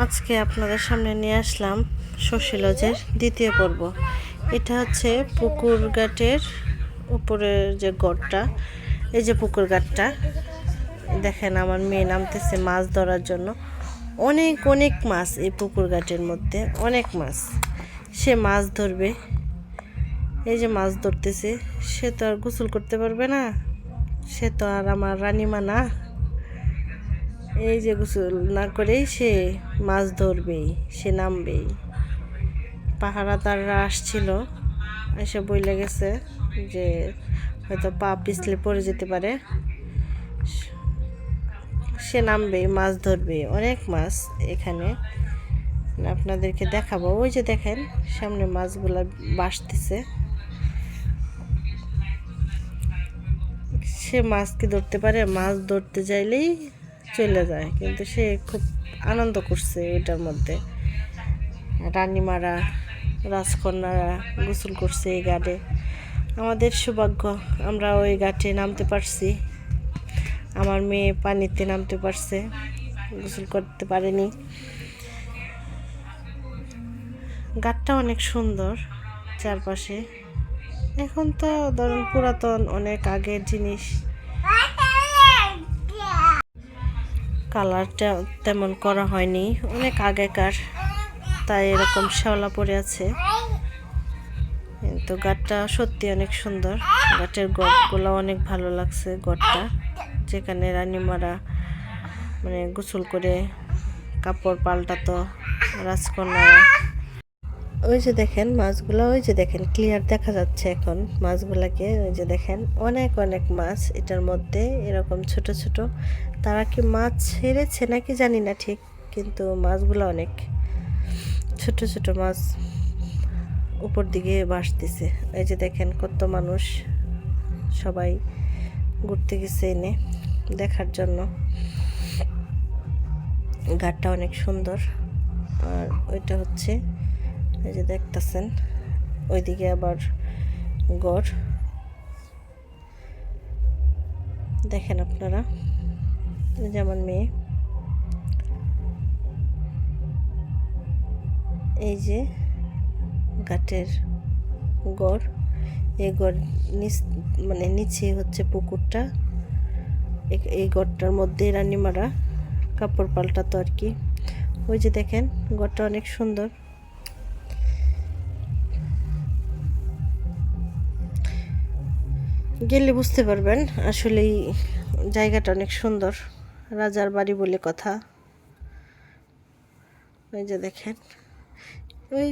আজকে আপনাদের সামনে নিয়ে আসলাম শশীলজের দ্বিতীয় পর্ব। এটা হচ্ছে পুকুর ঘাটের উপরের যে গড়টা, এই যে পুকুর ঘাটটা, দেখেন আমার মেয়ে নামতেছে মাছ ধরার জন্য। অনেক অনেক মাছ এই পুকুর ঘাটের মধ্যে, অনেক মাছ। সে মাছ ধরবে। এই যে মাছ ধরতেছে, সে তো আর গোসল করতে পারবে না। সে তো আর আমার রানীমা না। এই যে গোসল না করেই সে মাছ ধরবেই, সে নামবেই। পাহারাদাররা আসছিল, এসে বইলে গেছে যে হয়তো পা পিছলে পড়ে যেতে পারে। সে নামবেই, মাছ ধরবে অনেক মাছ এখানে। আপনাদেরকে দেখাবো। ওই যে দেখেন, সামনে মাছগুলো বাসতেছে। সে মাছ কি ধরতে পারে? মাছ ধরতে চাইলেই চলে যায়। কিন্তু সে খুব আনন্দ করছে ওইটার মধ্যে। রানীমারা, রাজকন্যারা গোসল করছে এই ঘাটে। আমাদের সৌভাগ্য, আমরা ওই ঘাটে নামতে পারছি। আমার মেয়ে পানিতে নামতে পারছে, গোসল করতে পারেনি। ঘাটটা অনেক সুন্দর চারপাশে। এখন তো ধরুন পুরাতন অনেক আগের জিনিস। কালারটা তেমন করা হয়নি। অনেক আগেকার, তাই এরকম শ্যাওলা পড়ে আছে। কিন্তু গাটটা সত্যি অনেক সুন্দর। গাটের গড়গুলো অনেক ভালো লাগছে গড়টা যেখানে রানীমারা মানে গোসল করে কাপড় পাল্টাতো রাজকন্যারা। ওই যে দেখেন মাছগুলো, ওই যে দেখেন ক্লিয়ার দেখা যাচ্ছে এখন। মাছগুলাকে ওই যে দেখেন অনেক অনেক মাছ এটার মধ্যে, এরকম ছোট ছোট। তারা কি মাছ ছেড়েছে নাকি জানি না ঠিক, কিন্তু মাছগুলো অনেক ছোট ছোট মাছ উপর দিকে ভাসতেছে এই যে দেখেন কত মানুষ সবাই ঘুরতে গেছে এনে দেখার জন্য। ঘাটটা অনেক সুন্দর। আর ওইটা হচ্ছে এই যে দেখতেছেন, ওইদিকে আবার গড়। দেখেন আপনারা যেমন মেয়ে। এই যে ঘাটের গড়, এই গড় নিচ মানে নিচে হচ্ছে পুকুরটা। এই গড়টার মধ্যে রানীমারা কাপড় পাল্টাতো আর কি। ওই যে দেখেন, গড়টা অনেক সুন্দর। গেলে বুঝতে পারবেন, আসলেই জায়গাটা অনেক সুন্দর। রাজার বাড়ি বলে কথা। ওই যে দেখেন, ওই